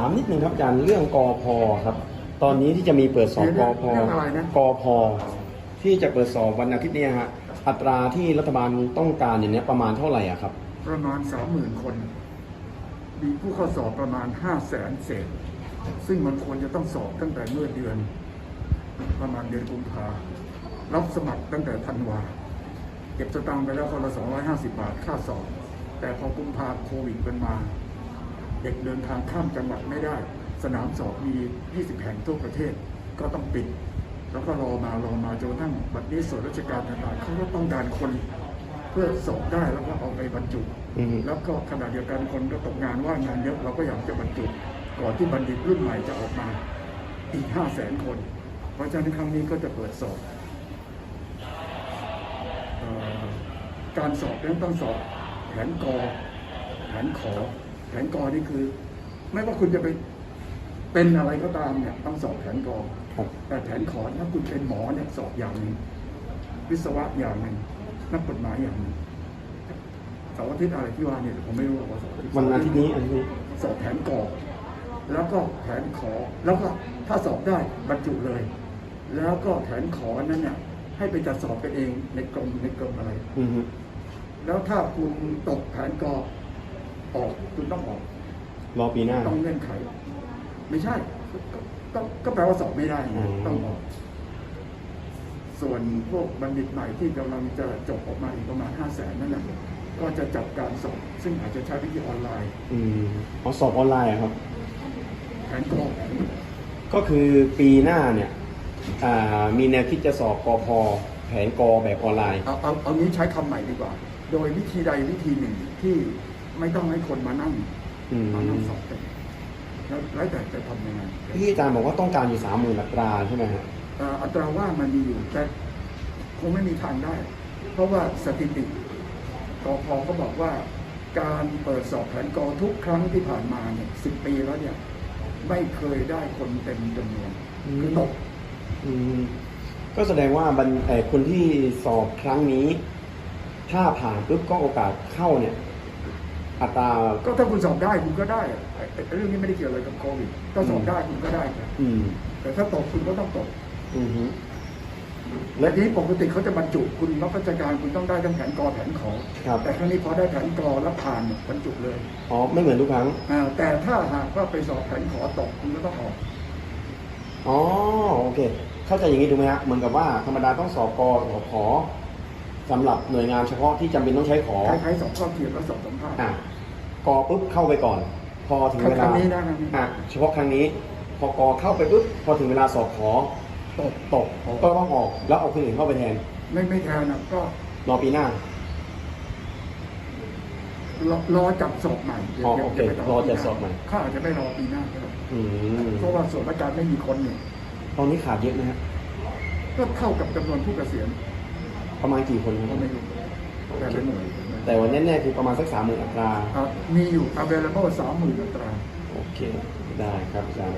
ามนิดนึงครับอาจารย์เรื่องกอพครับ ตอนนี้ที่จะมีเปิดสอบกอพเรื่องอะไรนะ กอพที่จะเปิดสอบวันอาทิตย์เนี้ฮะอัตราที่รัฐบาลต้องการอย่างเนี้ยประมาณเท่าไหร่อะครับประมาณสามหมื่นคน มีผู้เข้าสอบประมาณห้าแสนเศษ ซึ่งมันควรจะต้องสอบตั้งแต่เมื่อเดือน ประมาณเดือนกุมภารับสมัครตั้งแต่ธันวา เก็บสตางค์ไปแล้วคนละ250บาทค่าสอบ แต่พอกุมภาโควิดเป็นมา เด็กเดินทางข้ามจังหวัดไม่ได้ สนามสอบมี 20 แห่งทั่วประเทศก็ต้องปิด แล้วก็รอมารอมาจนกระทั่งบัดนี้ส่วนราชการต่างๆเขาก็ต้องการคนเพื่อสอบได้แล้วก็เอาไปบรรจุอือฮึแล้วก็ขณะเดียวกันคนก็ตกงานว่างงานเยอะเราก็อยากจะบรรจุ ก่อนที่บัณฑิตรุ่นใหม่จะออกมาอีก 5 0 0แสนคน เพราะฉะนั้นครั้งนี้ก็จะเปิดสอบเอ่อการสอบนั้นต้องสอบแผนกอแผนขอแผนกอนี่คือ ไม่ว่าคุณจะไปเป็นอะไรก็ตามเนี่ยต้องสอบแผนกอครับแต่แผนขอถ้าคุณเป็นหมอเนี่ยสอบอย่างหนึ่งวิศวะอย่างหนึ่งนักกฎหมายอย่างหนึ่งเสาร์อาทิตย์อะไรที่ว่าเนี่ยผมไม่รู้ว่าเสาร์อาทิตย์วันอาทิตย์นี้อาทิตย์นี้สอบแผนกอแล้วก็แผนขอแล้วก็ถ้าสอบได้บรรจุเลย แล้วก็แผนขอนั้นเนี่ยให้ไปจัดสอบกันเองในกรมในกรมอะไรอือฮึแล้วถ้าคุณตกแผนกอ ออกคุณต้องออกรอปีหน้า ต้องเงื่อนไข ไม่ใช่ก็ก็ก็แปลว่าสอบไม่ได้ไงอืมต้องออก ส่วนพวกบัณฑิตใหม่ที่กำลังจะจบออกมาอีกประมาณห้าแสนนั่นแหละก็จะจับการสอบซึ่งอาจจะใช้วิธีออนไลน์อืมเอาสอบออนไลน์อะครับ แผนกรองก็คือปีหน้าเนี่ยอ่ามีแนวคิดจะสอบกอพแผนกอแบบออนไลน์ เอาเอาเอานี้ใช้คำใหม่ดีกว่า โดยวิธีใดวิธีหนึ่งที่ ไม่ต้องให้คนมานั่งอืมมานั่งสอบกันแล้วแล้วแต่จะทำยังไงที่อาจารย์บอกว่าต้องการอยู่สามหมื่นอัตราใช่ไหมฮะเอ่ออัตราว่ามันมีอยู่แต่คงไม่มีทางได้ เพราะว่าสถิติกพก็บอกว่า การเปิดสอบแผนกอทุกครั้งที่ผ่านมาเนี่ยสิบปีแล้วเนี่ย ไม่เคยได้คนเต็มจำนวนคือตก อืมก็แสดงว่าบันเอ่อคนที่สอบครั้งนี้ ถ้าผ่านปุ๊บก็โอกาสเข้าเนี่ย อัตรา ก็ถ้าคุณสอบได้คุณก็ได้อะไอ้ไอ้เรื่องนี้ไม่ได้เกี่ยวอะไรกับโควิดถ้าสอบได้คุณก็ได้ครับอืมแต่ถ้าตกคุณก็ต้องตก อือฮึและทีนี้ปกติเขาจะบรรจุคุณรับราชการคุณต้องได้ทั้งแผนกอแผนขอ ครับ แต่ครั้งนี้พอได้แผนกอแล้วผ่านเนี่ยบรรจุเลยอ๋อไม่เหมือนทุกครั้ง อ่าแต่ถ้าหากว่าไปสอบแผนขอตกคุณก็ต้องออก อ๋อโอเค เข้าใจอย่างนี้ถูกไหมฮะเหมือนกับว่าธรรมดาต้องสอบกอสอบขอ สำหรับหน่วยงานเฉพาะที่จำเป็นต้องใช้ขอคล้ายๆสอบข้อเทียบและสอบสัมภาษณ์ อะกอปุ๊บเข้าไปก่อน พอถึงเวคลารั้งนี้นะครั้งนี้ อะเฉพาะครั้งนี้ พอกอเข้าไปปุ๊บพอถึงเวลาสอบขอตกตกก็ต้องออก แล้วเอาคนอื่นเข้าไปแทนไม่ไม่แทนนะก็รอปีหน้ารอรอจับสอบใหม่ดี๋ยวอ๋อดี๋ยวโอเคดี๋ยวไปรอจับสอบใหม่เขาอาจจะไม่รอปีหน้าก็ได้อืมเพราะว่าส่วนราชการไม่มีคนเนี่ยตอนนี้ขาดเยอะนะฮะก็เท่ากับจำนวนผู้เกษียณ ประมาณกี่คนคก็รับไม่รู้แต่ละหน่วยแต่วันแน่ๆคือประมาณสักสามหมื่นอัตรา ครับมีอยู่ available สามหมื่นอัตรา โอเค ได้ครับอาจารย์